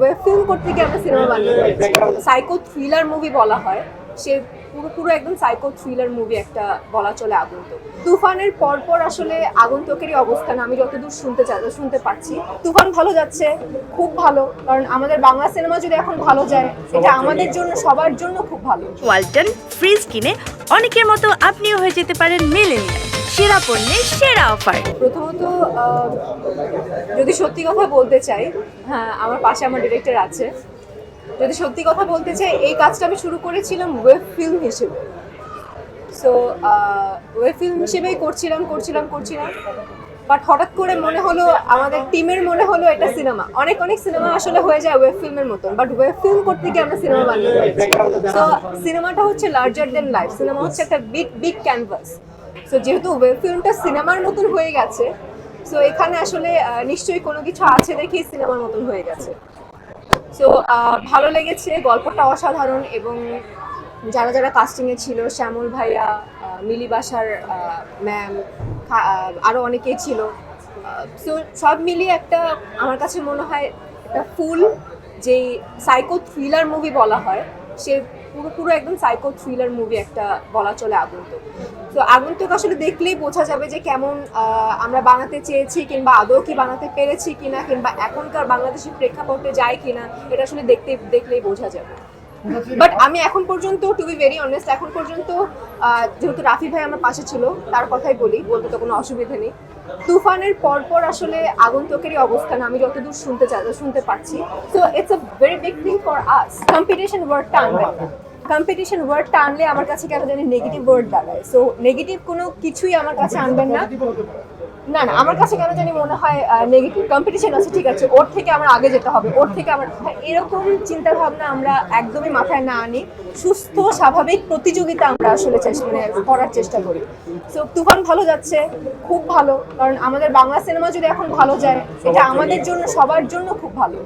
Web film করতে গিয়ে আমরা সিনেমা বানিয়ে সাইকো থ্রিলার মুভি বলা হয়। সে পুরো পুরো একদম সাইকো থ্রিলার মুভি একটা বলা চলে আগন্তুক। তুফানের পরপর আসলে আগন্তকেরই অবস্থান আমি যতদূর শুনতে চাই শুনতে পাচ্ছি তুফান ভালো যাচ্ছে খুব ভালো কারণ আমাদের বাংলা সিনেমা যদি এখন ভালো যায় এটা আমাদের জন্য সবার জন্য খুব ভালো। ওয়ালটন ফ্রিজ কিনে অনেকের মতো আপনিও হয়ে যেতে পারেন মিলেনিয়াল সেরা পণ্যের সেরা অফার প্রথমত যদি সত্যি কথা বলতে চাই হ্যাঁ আমার পাশে আমার ডিরেক্টর আছে। যদি সত্যি কথা বলতে চাই, এই কাজটা আমি শুরু করেছিলাম ওয়েব ফিল্ম হিসেবে। সো ওয়েব ফিল্ম হিসেবেই করছিলাম করছিলাম করছিলাম। বাট হঠাৎ করে মনে হলো, আমাদের টিমের মনে হলো এটা সিনেমা অনেক অনেক সিনেমা আসলে হয়ে যায় ওয়েব ফিল্মের মতন। বাট ওয়েব ফিল্ম করতে গিয়ে আমরা সিনেমা বানিয়ে তো সিনেমাটা হচ্ছে লার্জার দেন লাইফ সিনেমা হচ্ছে একটা বিগ বিগ ক্যানভাস সো যেহেতু ওয়েব ফিল্মটা সিনেমার মতন হয়ে গেছে সো এখানে আসলে নিশ্চয়ই কোনো কিছু আছে দেখেই সিনেমার মতন হয়ে গেছে। সো ভালো লেগেছে, গল্পটা অসাধারণ এবং যারা যারা কাস্টিংয়ে ছিল, শ্যামল ভাইয়া মিলি বাসার ম্যাম আরও অনেকেই ছিল। সো সব মিলিয়ে একটা, আমার কাছে মনে হয়, একটা ফুল, যেই সাইকো থ্রিলার মুভি বলা হয়, সে পুরো পুরো একদম সাইকো থ্রিলার মুভি একটা বলা চলে আগন্তুক তো আগন্তুক আসলে দেখলেই বোঝা যাবে যে কেমন আমরা বানাতে চেয়েছি কিংবা আদৌ কি বানাতে পেরেছি কিনা কিংবা এখনকার বাংলাদেশি প্রেক্ষাপটে যায় কিনা, এটা আসলে দেখতে, দেখলেই বোঝা যাবে। বাট আমি এখন পর্যন্ত টু বি ভেরি অনেস্ট এখন পর্যন্ত যেহেতু রাফি ভাই আমার পাশে ছিল, তার কথাই বলি, বলতে তো কোনো অসুবিধা নেই। তুফানের পরপর আসলে আগন্তুকেরই অবস্থান, আমি যতদূর শুনতে শুনতে পাচ্ছি। তো it's a very big thing for us competition ওয়ার্ডটা আনবে কম্পিটিশন ওয়ার্ডটা আনলে আমার কাছে কেন জানি নেগেটিভ ওয়ার্ড দাঁড়ায়। সো নেগেটিভ কোনো কিছুই আমার কাছে আনবেন না। না না আমার কাছে কেন জানি মনে হয় নেগেটিভ কম্পিটিশন আছে ঠিক আছে ওর থেকে আমার আগে যেতে হবে ওর থেকে আমার এরকম চিন্তা ভাবনা আমরা একদমই মাথায় না আনি সুস্থ স্বাভাবিক প্রতিযোগিতা আমরা আসলে মানে করার চেষ্টা করি। সো তুফান ভালো যাচ্ছে খুব ভালো কারণ আমাদের বাংলা সিনেমা যদি এখন ভালো যায় এটা আমাদের জন্য সবার জন্য খুব ভালো।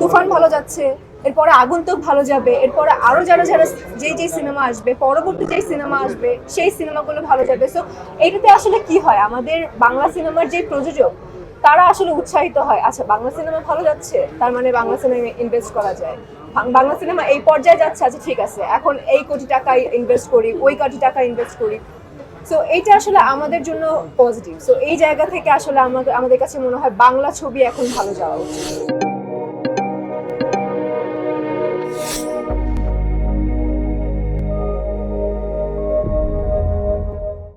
তুফান ভালো যাচ্ছে এরপরে আগন্তুক ভালো যাবে, এরপরে আরও যারা যারা যেই যেই সিনেমা আসবে, পরবর্তী যেই সিনেমা আসবে, সেই সিনেমাগুলো ভালো যাবে। সো এইটাতে আসলে কি হয়? আমাদের বাংলা সিনেমার যে প্রযোজক, তারা আসলে উৎসাহিত হয় আচ্ছা বাংলা সিনেমা ভালো যাচ্ছে, তার মানে বাংলা সিনেমা ইনভেস্ট করা যায়। বাংলা সিনেমা এই পর্যায়ে যাচ্ছে আচ্ছা ঠিক আছে, এখন এই কোটি টাকা ইনভেস্ট করি, ওই কোটি টাকা ইনভেস্ট করি। সো এইটা আসলে আমাদের জন্য পজিটিভ সো এই জায়গা থেকে আসলে আমাদের আমাদের কাছে মনে হয় বাংলা ছবি এখন ভালো যাওয়া উচিত।